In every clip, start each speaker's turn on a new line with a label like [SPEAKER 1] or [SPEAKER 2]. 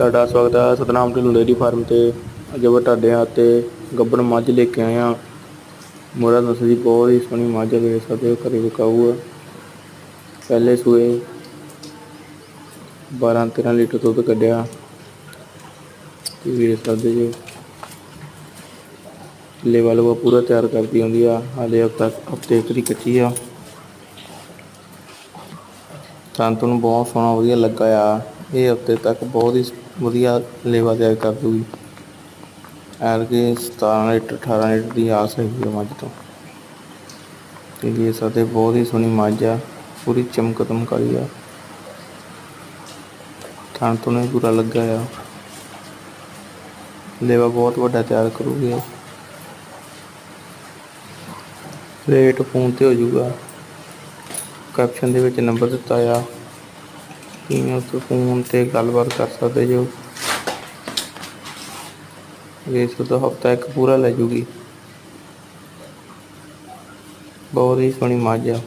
[SPEAKER 1] ਤੁਹਾਡਾ ਸਵਾਗਤ ਹੈ। ਸਤਨਾਮ ਢਿੱਲੋਂ ਡੇਅਰੀ ਫਾਰਮ ਤੇ ਅੱਜ ਆਪਾਂ ਤੁਹਾਡੇ ਹੱਥੇ ਗੱਬਣ ਮੱਝ ਲੈ ਕੇ ਆਏ ਹਾਂ। ਮੋਰਾ ਨਸਲ ਜੀ ਬਹੁਤ ਹੀ ਸੋਹਣੀ ਮੱਝ ਹੈ ਵੇਖ ਸਕਦੇ ਹੋ ਘਰੇ ਵਿਕਾਊ ਹੈ ਪਹਿਲੇ ਸੂਏ 12 13 ਲੀਟਰ ਦੁੱਧ ਕੱਢਿਆ। ਤੇ ਵੇਖ ਸਕਦੇ ਜੋ ਲੈਵਲ ਉਹ ਪੂਰਾ ਤਿਆਰ ਕਰਦੀ ਹੁੰਦੀ ਆ। ਹਾਲੇ ਹਫਤਾ ਹਫ਼ਤੇ ਇੱਕ ਕੱਚੀ ਆ। ਤਾਂ ਤੁਹਾਨੂੰ ਬਹੁਤ ਸੋਹਣਾ ਵਧੀਆ ਲੱਗਾ ਆ। ਇਹ ਹਫ਼ਤੇ ਤੱਕ ਬਹੁਤ ਹੀ ਵਧੀਆ ਲੇਵਾ ਤਿਆਰ ਕਰ ਦੂਗੀ। ਐਰ ਕੇ 17 ਲੀਟਰ 18 ਲੀਟਰ ਦੀ ਆਸ ਹੈਗੀ ਆ ਮੱਝ ਤੋਂ। ਤੇ ਇਹ ਸਾਡੇ ਬਹੁਤ ਹੀ ਸੋਹਣੀ ਮੱਝ ਆ, ਪੂਰੀ ਚਮਕ ਦਮਕਾਈ ਆ। ਥਣ ਤੋਂ ਵੀ ਪੂਰਾ ਲੱਗਾ ਆ। ਲੇਵਾ ਬਹੁਤ ਵੱਡਾ ਤਿਆਰ ਕਰੂਗੀ ਰੇਟ ਫੋਨ ਤੇ ਹੋ ਜਾਊਗਾ। ਕੈਪਸ਼ਨ ਦੇ ਵਿੱਚ ਨੰਬਰ ਦਿੱਤਾ ਆ। ਤੁਸੀਂ ਉਸ ਫੋਨ ਤੇ ਗੱਲਬਾਤ ਕਰ ਸਕਦੇ ਜੋ ਇਸ ਤੋਂ ਹਫਤਾ ਇੱਕ ਪੂਰਾ ਲੈ ਜੂਗੀ। ਬਹੁਤ ਹੀ ਸੋਹਣੀ ਮੱਝ ਆ।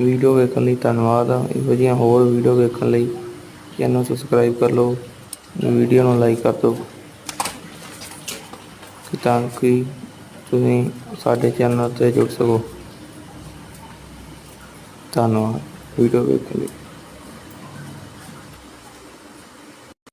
[SPEAKER 1] ਵੀਡੀਓ ਵੇਖਣ ਲਈ ਧੰਨਵਾਦ ਆ। ਇਹੋ ਜਿਹੀਆਂ ਹੋਰ ਵੀਡੀਓ ਵੇਖਣ ਲਈ ਚੈਨਲ ਸਬਸਕ੍ਰਾਈਬ ਕਰ ਲਓ ਵੀਡੀਓ ਨੂੰ ਲਾਈਕ ਕਰ ਦਿਓ। ਕਿ ਤਾਂ ਕਿ ਤੁਸੀਂ ਸਾਡੇ ਚੈਨਲ ਤੇ ਜੁੜ ਸਕੋ। ਧੰਨਵਾਦ। ਵੀਡੀਓ ਵੇਖਣ ਲਈ